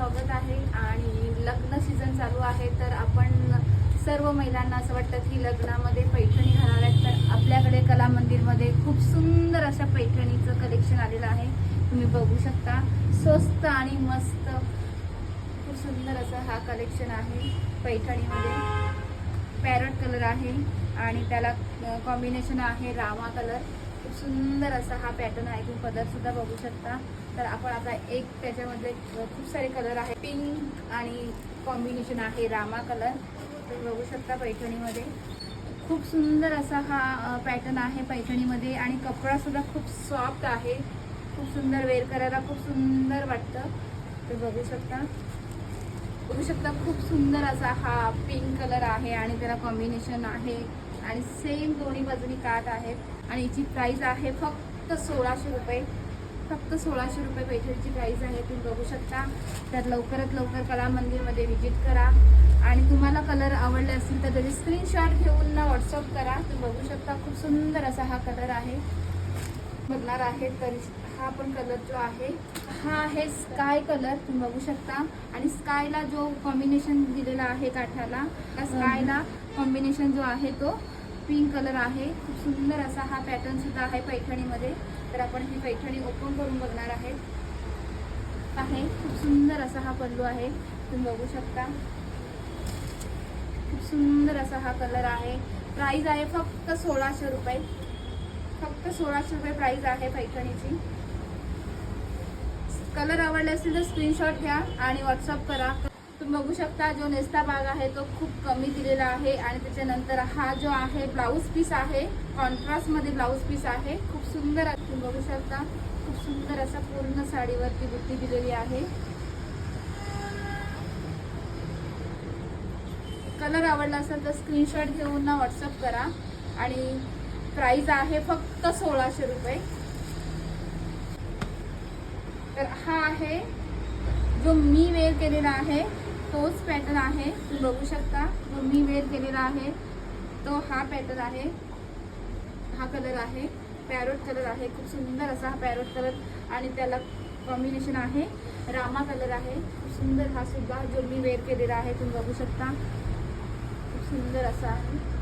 स्वागत आहे आणि लग्न सीझन चालू आहे तर आपण सर्व महिलांना असं वाटतं की लग्नामध्ये पैठणी घालाव्यात आहेत. तर आपल्याकडे कला मंदिरमध्ये खूप सुंदर अशा पैठणीचं कलेक्शन आलेलं आहे. तुम्ही बघू शकता. स्वस्त आणि मस्त खूप सुंदर असं हा कलेक्शन आहे पैठणीमध्ये. पॅरट कलर आहे आणि त्याला कॉम्बिनेशन आहे रामा कलर खूप सुंदर असा हा पॅटर्न आहे. तुम्ही कलरसुद्धा सुद्धा बघू शकता. तर आपण आता एक त्याच्यामध्ये खूप सारे कलर आहे पिंक आणि कॉम्बिनेशन आहे रामा कलर तुम्ही बघू शकता पैठणीमध्ये. खूप सुंदर असा हा पॅटर्न आहे पैठणीमध्ये आणि कपडा सुद्धा खूप सॉफ्ट आहे. खूप सुंदर वेअर करायला खूप सुंदर वाटतं. ते बघू शकता. बघू शकता खूप सुंदर असा हा पिंक कलर आहे आणि त्याला कॉम्बिनेशन आहे. आणि सेम दोन्ही बाजूनी काठ आहेत. आणि याची प्राइस आहे फक्त सोळाशे रुपये. फक्त सोळाशे रुपये पैठणीची प्राइस आहे. तुम्ही बघू शकता. तर लवकरात लवकर कला मंदिरमध्ये व्हिजिट करा. आणि तुम्हाला कलर आवडले असतील तर त्याचे स्क्रीनशॉट घेऊन ना व्हॉट्सअप करा. तुम्ही बघू शकता खूप सुंदर असा हा कलर आहे. बघणार आहे तर हा पण कलर जो आहे हा आहे स्काय कलर तुम्ही बघू शकता. आणि स्कायला जो कॉम्बिनेशन दिलेला आहे काठाला त्या स्कायला कॉम्बिनेशन जो आहे तो पिंक कलर आहे. खूप सुंदर असा हा पॅटर्न सुद्धा आहे पैठणीमध्ये. तर आपण ही पैठणी ओपन करून बघणार आहे आहे. खूप सुंदर असा हा पल्लू आहे. तुम्ही बघू शकता. खूप सुंदर असा हा कलर आहे. प्राइस आहे फक्त सोळाशे रुपये. फक्त सोळाशे रुपये प्राइस आहे पैठणीची. कलर आवडले असतील तर स्क्रीनशॉट घ्या आणि व्हॉट्सअप करा. बघू शकता जो नेस्ता भाग आहे तो खूप कमी दिलेला आहे आणि त्याच्यानंतर हा जो आहे ब्लाऊज पीस आहे कॉन्ट्रास्टमध्ये ब्लाऊज पीस आहे. खूप सुंदर तुम्ही बघू शकता खूप सुंदर असा पूर्ण साडीवरती बुट्टी दिलेली आहे. कलर आवडला असेल तर स्क्रीनशॉट घेऊन ना व्हॉट्सअप करा. आणि प्राइस आहे फक्त सोळाशे रुपये. तर हा आहे जो मी वेअर केलेला आहे. तोच पॅटर्न आहे. तुम्ही बघू शकता. जो मी वेअर केलेला आहे. तो हा पॅटर्न आहे. हा कलर आहे. पॅरोट कलर आहे. खूप सुंदर असा हा पॅरोट कलर आणि त्याला कॉम्बिनेशन आहे. रामा कलर आहे. खूप सुंदर हा सुद्धा जो मी वेअर केलेला आहे तुम्ही बघू शकता. खूप सुंदर असा आहे.